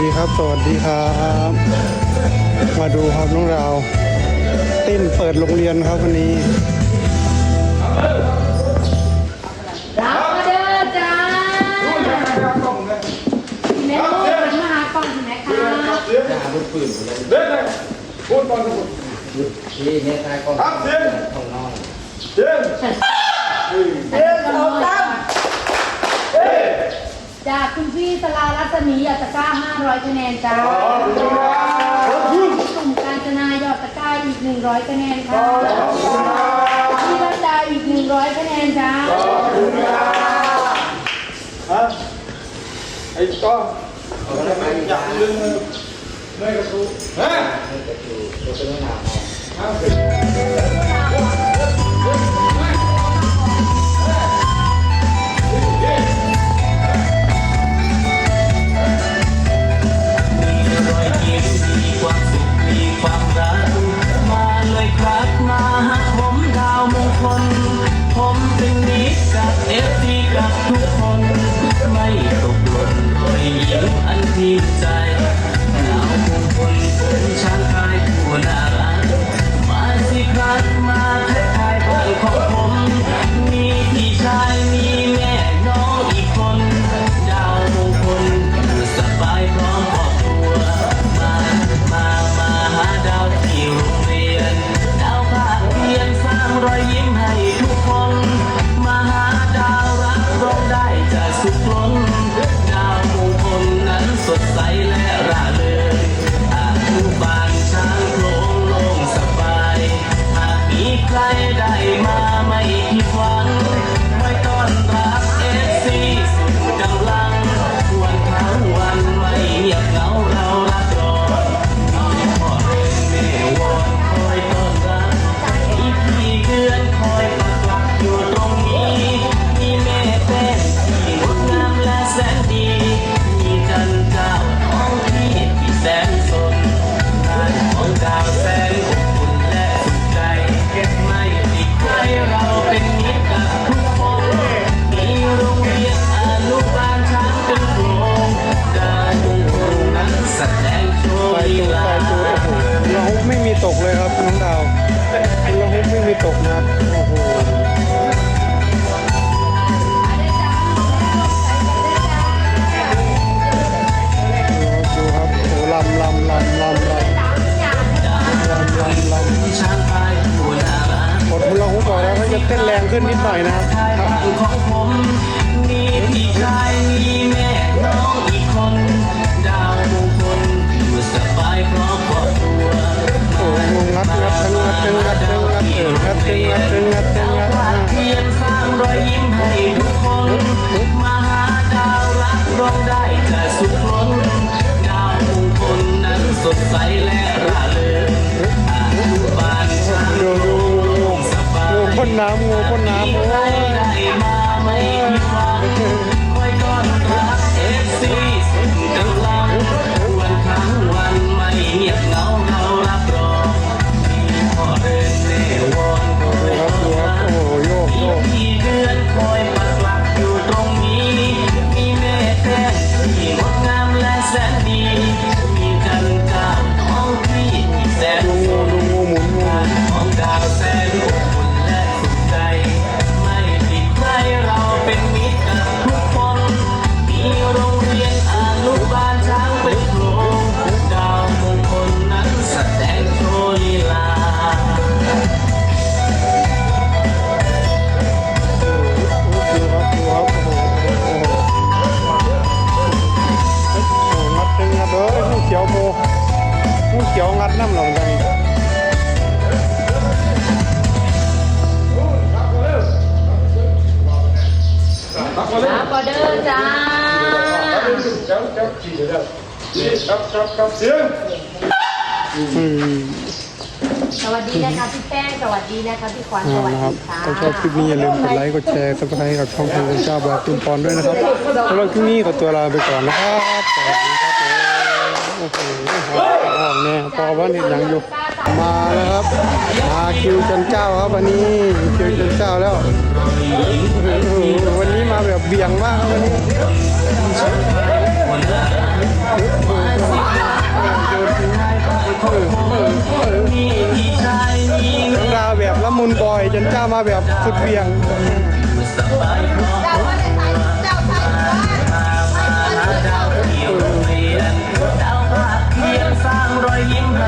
ดีครับ สวัสดีครับ มาดูครับน้องราวเต้นเปิดโรงเรียนครับวันนี้รับมาเด้อจ้าแม่ลูกหันมาหากล่องใช่ไหมคะเดินเลยพูดก่อนพูดที่เนี่ยตายก่อนครับเสียงของน้องเดิน เดินเอาตั้งจาก คุณพี่สลารัศมียอดตะกร้า500คะแนนจ้าสุ่มการจนายอดตะกร้าอีก 100คะแนนค่ะพี่รัตดาอีก 100คะแนนจ้าฮะไอ้ก้อนเขาก็ได้มาอีกอยากลืมไม่กระทูฮะ ชายบ้านของผม มีพี่ชายมีแม่น้องอีกคน ดาวมงคลอยู่สบายพร้อมครอบครัวโอ้โหงัดงัดทั้งงัดทั้งงัดทั้งงัดเอองัดทั้งงัดทั้งงัดทั้งงัดอะเพียงสร้างรอยยิ้มให้ทุกคนมาหาดาวรักร้องได้จะสุขล้นดาวมงคลนั้นสดใสและร่า น้ำงูพ่นน้ำโอ้ยโอ้ย เจ้าเจ้าขี่เดี๋ยวครับครับครับเสียงสวัสดีนะคะพี่แป้งสวัสดีนะคะพี่ขวัญสวัสละครับค่ะ ถ้าชอบคลิปนี้อย่าลืมกดไลค์ กดแชร์กดติดตามกับช่องของคุณเจ้าบาตุนปอนด้วยนะครับสำหรับคลิปนี้ขอตัวลาไปก่อนนะครับสวัสดีครับผมโอ้โหห้องเนี่ยพอว่าเห็นยังอยู่มาแล้วครับมาคิวจันเจ้าครับวันนี้คิวจันเจ้าแล้ว วันนี้มาแบบเบี่ยงมากครับวันนี้ ดาแบบละมุนบอยจนเจ้ามาแบบสุดเวียง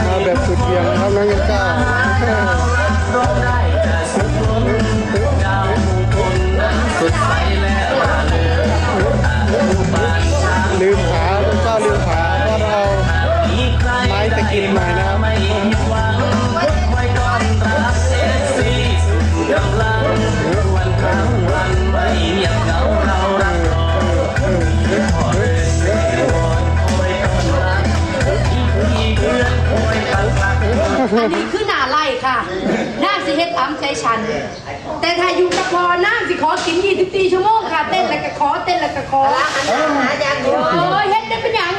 มาแบบสุดเวียงครับน้องเจ้า อันนี้คือหน้าไล่ค่ะนางสิเฮ็ดตามใจฉัน แต่ถ้าอยู่กับพอนางสิขอกิน24ชั่วโมงค่ะเต้นแล้วก็ขอเต้นแล้วก็ขอหาอย่างเดียวเออเฮ็ดได้เป็นหยัง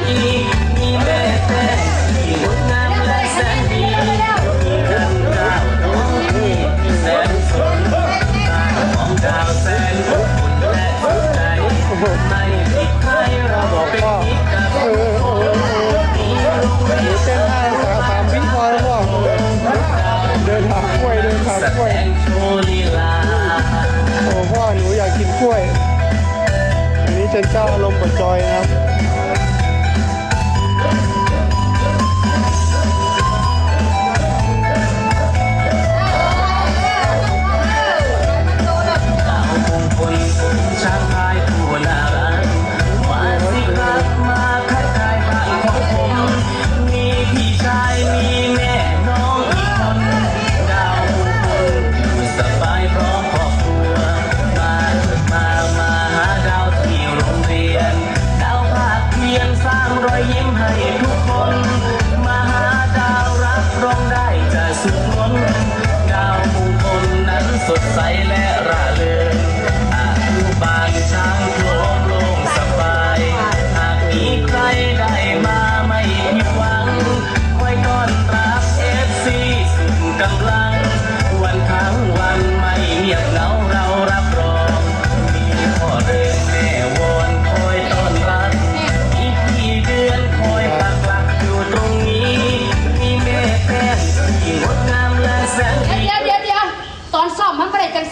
กล้วย อันนี้เจนเจ้าอารมณ์ปดจอยนะครับ ให้ทุกคนมาหาดาวรับรองได้จะสุดล้นดาวมงคลนั้นสดใสและร่าเริง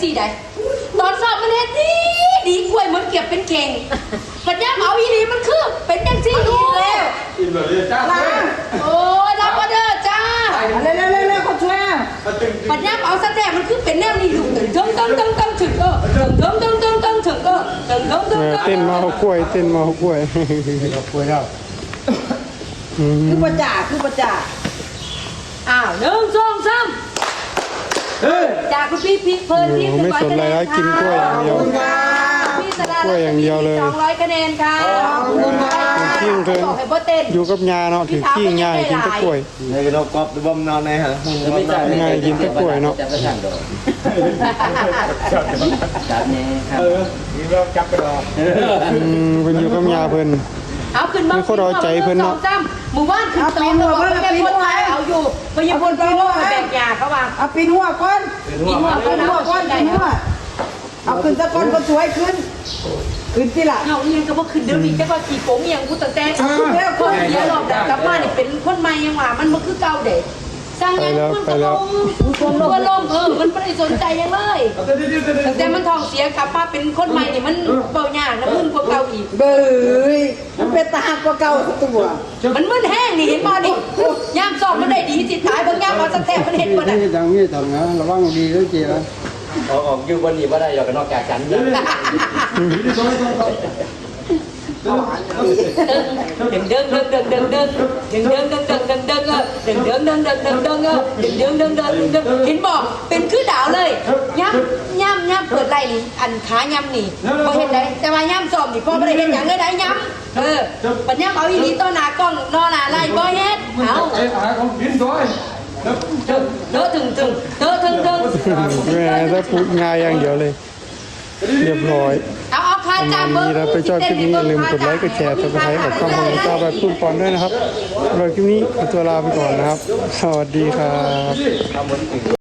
ด้จังสี่ใดตอนสอบมันเฮ็ดดีดีกล้วยมันเก็บเป็นเก่งปัญญาเอาอีหลีมันคือเป็นจังสี่อีกแล้วอินแบบนี้จ้าโอ้ยรับออเดอร์จ้าเร็วเร็วเร็วเร็วเขาช่วยอะปัญญาเอาสแตมมันคือเป็นแนวนี้อยู่ตึงตึงตึงตึงตึงถึงเออตึงตึงตึงตึงตึงถึงเออตึงตึงตึเองอตึงเต้นมาเอากล้วยเต้นมาเอากล้วยเอาคุยแล้วอืมคือประจ่าคือประจ่าอ้าวหนึ่งสองสาม จากคุณพี่พี่เพลินที่โอ้ไม่สนอะไรแล้วกินกล้วยอย่างเดียว พี่สลากล้วยอย่างเดียวเลยสองร้อยคะแนนค่ะขอบคุณค่ะเที่ยงคืนบอกให้พ่อเต้นอยู่กับยาเนาะถือขี้ยาให้กินแตะกล้วย ในกระดกกอบบ่มนอนในฮะง่ายกินแตะกล้วยเนาะ จับกระชังดอกจับเนี่ยครับเออมีเราจับไปรออืมเพิ่นอยู่กับยาเพิ่น เอาขึ้นมามีคนเอาใจเพิ่นเนาะ สองสามหมู่บ้านขึ้นตองแล้วบอกว่าเป็นคนไทยเอาอยู่พยาบาลไปโลกแบกยาเขาว่าเอาปีนหัวก้อนกินหัวปีเขานนะหัวก้อนปีนหัวเอาขึ้นตะก้อนก็สวยขึ้น ขึ้นที่ละเอาเอียงก็บ่ขึ้นเดี๋ยวนี้จักว่าขี่โกงเอียงกูตั้งแต่แล้วคนเดี๋ยวรอบกลับมานี่เป็นคนใหม่ยังว่ามันบ่คือเก่าเด็ก สร้างยังมันก็ลงตัวลงเออมันไม่ได้สนใจยังเลยเดี๋ยวเดี๋ยวเดี๋ยวเดี๋ยวตั้งแต่มันท้องเสียกลับมาเป็นคนใหม่นี่มันเบายากนะมึนกว่าเก่าอีกเบยมันเป็นตาหักกว่าเก่าตัวมันมึนแห้งนี่เห็นบ่นี่ยามสอบมันได้ดีสิตายบางยามเอาสแตปมันเห็นบ่น่ะนี่ดังนี่ทำนะระวังดีด้วยเจียออกออกอยู่บนนี้บ่ได้อยากกันนอกจากกันนะ เห็นบอกเป็นคือดาวเลยย่ำย่ำย่ำเปิดไรนี่อันขาย่ำนี่พอเห็นได้แต่ว่าย่ำสอบนี่พอไม่ได้เห็นอย่างเลยได้ย่ำเออปัญญาเอาอีนี้ต้นหนากล้องนอนหนาไรบ่เฮ็ดเอาไอ้อาของกินด้วยเด้อถึงถึงเด้อถึงถึงแม่ถ้าพูดง่ายอย่างเดียวเลย เรียบร้อยเอาเอา มันมาณเบิ้นี้เราไปชอบคลิปนี้อย่าลืมกดไลค์กดแชร์กดติดตามกับช่องของเจ้าแบบพุ่งปอนด้วยนะครับสำหรับคลิปนี้ขอตัวลาไปก่อนนะครับ สวัสดีครับ